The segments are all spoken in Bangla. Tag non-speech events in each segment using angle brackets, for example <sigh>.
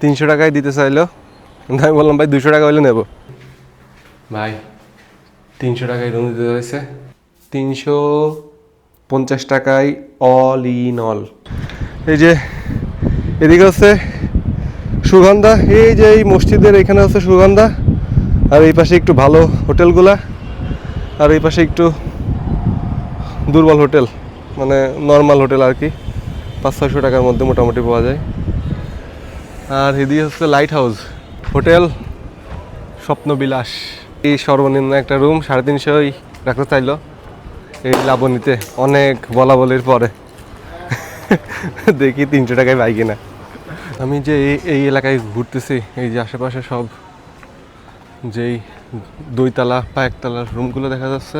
তিনশো টাকায় দিতে চাইলো। আমি বললাম ভাই দুশো টাকা হলে নেব। ভাই তিনশো টাকায় রুম দিতে হয়েছে। তিনশো পঞ্চাশ টাকায় অল ইন অল এই যে এদিকে হচ্ছে সুগন্ধা। এই যে এই মসজিদের এখানে হচ্ছে সুগন্ধা। আর এই পাশে একটু ভালো হোটেলগুলা। আর এই পাশে একটু দুর্বল হোটেল। মানে নর্মাল হোটেল আর কি। পাঁচ ছয়শো টাকার মধ্যে মোটামুটি পাওয়া যায়। আর এদিকে হচ্ছে লাইট হাউস হোটেল স্বপ্নবিলাস। এই সর্বনিম্ন একটা রুম সাড়ে তিনশোই রাখতে চাইলো। এই লাবণীতে অনেক বলা বলির পরে। দেখি তিনশো টাকায় পাই কিনা। আমি যে এই এলাকায় ঘুরতেছি, এই যে আশেপাশে সব যেই দুইতলা বা একতলার রুমগুলো দেখা যাচ্ছে,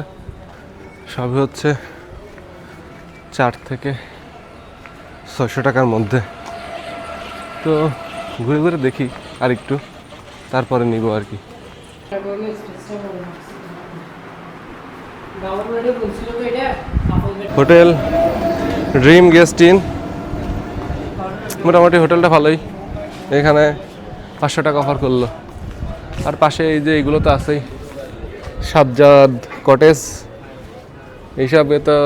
সবই হচ্ছে চার থেকে ছয়শো টাকার মধ্যে। তো ঘুরে ঘুরে দেখি আর একটু তারপরে নিব আর কি। Hotel, dream guest inn. মোটামুটি হোটেলটা ভালোই। এখানে পাঁচশো টাকা অফার করল। আর পাশে এই যে এইগুলো তো আছেই। সাজ্জাদ কটেজ। এইসবে তো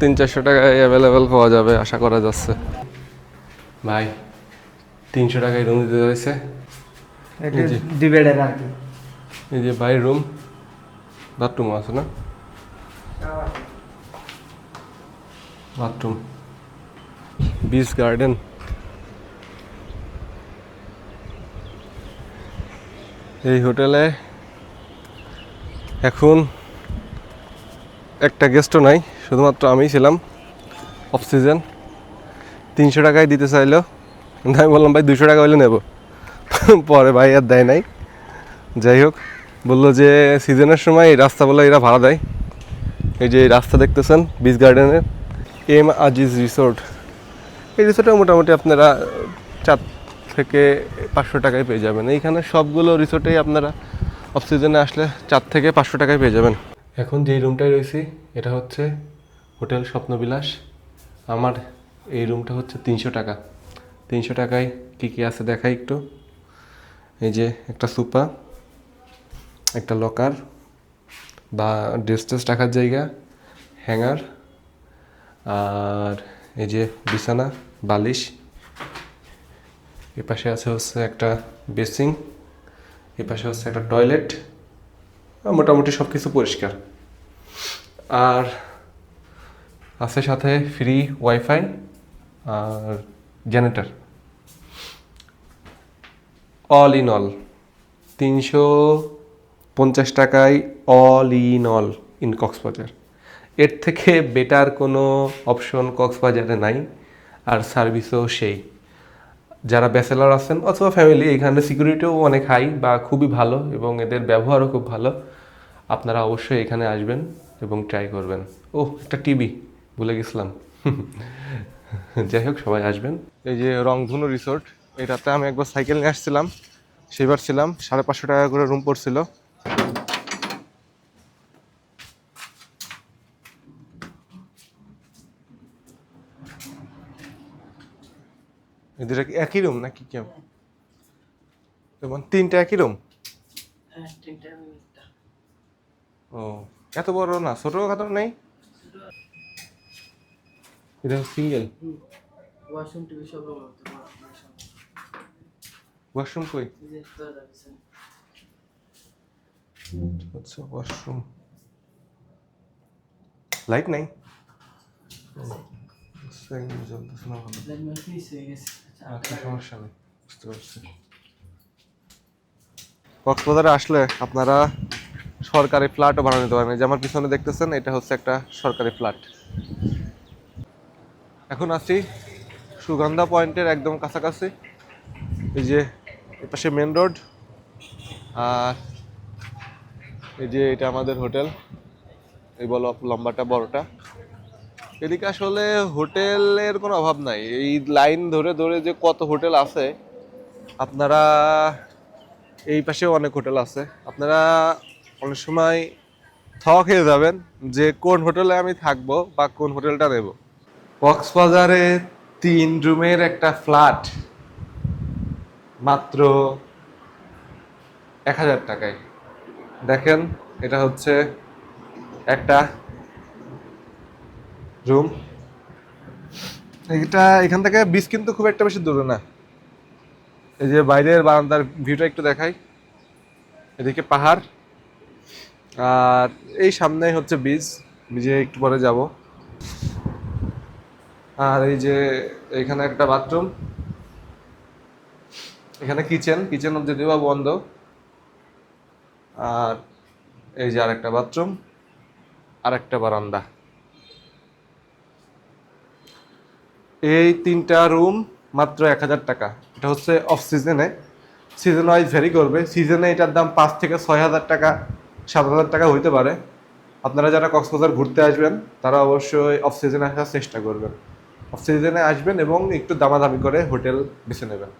তিন চারশো টাকায় অ্যাভেলেবেল পাওয়া যাবে, আশা করা যাচ্ছে। ভাই তিনশো টাকায় রুম দিতে হয়েছে। এটা দুই বেডের আর কি। এই যে বাইরের রুম বাথরুম আছে না? বাথরুম বিচ গার্ডেন এই হোটেলে এখন একটা গেস্টও নাই শুধুমাত্র আমি ছিলাম। অফ সিজন তিনশো টাকায় দিতে চাইলো। আমি বললাম, ভাই দুশো টাকা হলে নেব। পরে ভাই আর দেয় নাই। যাই হোক, বলল যে সিজনের সময় এই রাস্তা বলে এরা ভাড়া দেয়। এই যে রাস্তা দেখতেছেন বিচ গার্ডেনের এম আজিজ রিসোর্ট। এই রিসোর্টে মোটামুটি আপনারা চার থেকে পাঁচশো টাকায় পেয়ে যাবেন। এইখানে সবগুলো রিসোর্টেই আপনারা অফ সিজনে আসলে চার থেকে পাঁচশো টাকায় পেয়ে যাবেন। এখন যেই রুমটায় রয়েছি, এটা হচ্ছে হোটেল স্বপ্নবিলাস। আমার এই রুমটা হচ্ছে তিনশো টাকা। তিনশো টাকায় কী কী আছে দেখাই একটু। এই যে একটা সুপা, একটা লকার, বা ড্রেস টেস রাখার জায়গা, হ্যাঙ্গার, আর এই যে বিছানা, বালিশ। এ পাশে আছে হচ্ছে একটা বেসিং এ পাশে হচ্ছে একটা টয়লেট মোটামুটি সব কিছু পরিষ্কার। আর আছে সাথে ফ্রি ওয়াইফাই আর জেনারেটর। অল ইন অল তিনশো পঞ্চাশ টাকায় all in all in Cox's Bazar. এর থেকে বেটার কোনো অপশন কক্সবাজারে নাই, আর সার্ভিসও সেই। যারা ব্যাচেলার আছেন অথবা ফ্যামিলি এখানে সিকিউরিটিও অনেক হাই বা খুবই ভালো এবং এদের ব্যবহারও খুব ভালো, আপনারা অবশ্যই এখানে আসবেন এবং ট্রাই করবেন। ও একটা টিভি ভুলে গেছিলাম। <laughs> যাই হোক, সবাই আসবেন। এই যে রংধনু রিসোর্ট এটাতে আমি একবার সাইকেল নিয়ে আসছিলাম সেবার ছিলাম সাড়ে পাঁচশো টাকা করে রুম পড়ছিল। এদের একই রুম নাকি কেমন যেমন তিনটা একই রুম ও এত বড় না ছোট খাটো নেই? এটা সিঙ্গেল ওয়াশরুম টিভি সব রুম ওয়াশরুম কই? আচ্ছা ওয়াশরুম লাইট নাই? আচ্ছা, এমনি জ্বলতেছে না ভালো আচ্ছা সমস্যা নেই। বুঝতে পারছি। কক্সবাজারে আসলে আপনারা সরকারি ফ্ল্যাটও ভাড়া নিতে পারেন এই যে আমার পিছনে দেখতেছেন এটা হচ্ছে একটা সরকারি ফ্ল্যাট এখন আছি সুগন্ধা পয়েন্টের একদম কাছাকাছি। এই যে এপাশে মেন রোড আর এই যে এটা আমাদের হোটেল এই বলো লম্বাটা, বড়টা। এদিকে আসলে হোটেলের কোনো অভাব নাই। এই লাইন ধরে ধরে যে কত হোটেল আছে, আপনারা এই পাশেও অনেক হোটেল আছে। আপনারা অনেক সময় থক হয়ে যাবেন যে কোন হোটেলে আমি থাকব বা কোন হোটেলটা নেব। কক্সবাজারে তিন রুমের একটা ফ্ল্যাট মাত্র এক হাজার টাকায়। দেখেন, এটা হচ্ছে একটা রুম এটা এখান থেকে বিচ কিন্তু খুব একটা বেশি দূরে না। এই যে বাইরের বারান্দার ভিউটা একটু দেখাই। এদিকে পাহাড়। আর এই সামনেই হচ্ছে বীজ। বীজে একটু পরে যাব। আর এই যে এখানে একটা বাথরুম এখানে কিচেন কিচেন যদিও বা বন্ধ। আর এই যে আরেকটা বাথরুম আর একটা বারান্দা। এই তিনটা রুম মাত্র এক হাজার টাকা। এটা হচ্ছে অফ সিজনে সিজন ওয়াইজ ভ্যারি করবে। সিজনে এটার দাম পাঁচ থেকে ছয় হাজার টাকা, সাত হাজার টাকা হইতে পারে। আপনারা যারা কক্সবাজার ঘুরতে আসবেন, তারা অবশ্যই অফ সিজনে আসার চেষ্টা করবেন। অফ সিজনে আসবেন এবং একটু দামাদামি করে হোটেল বেছে নেবেন।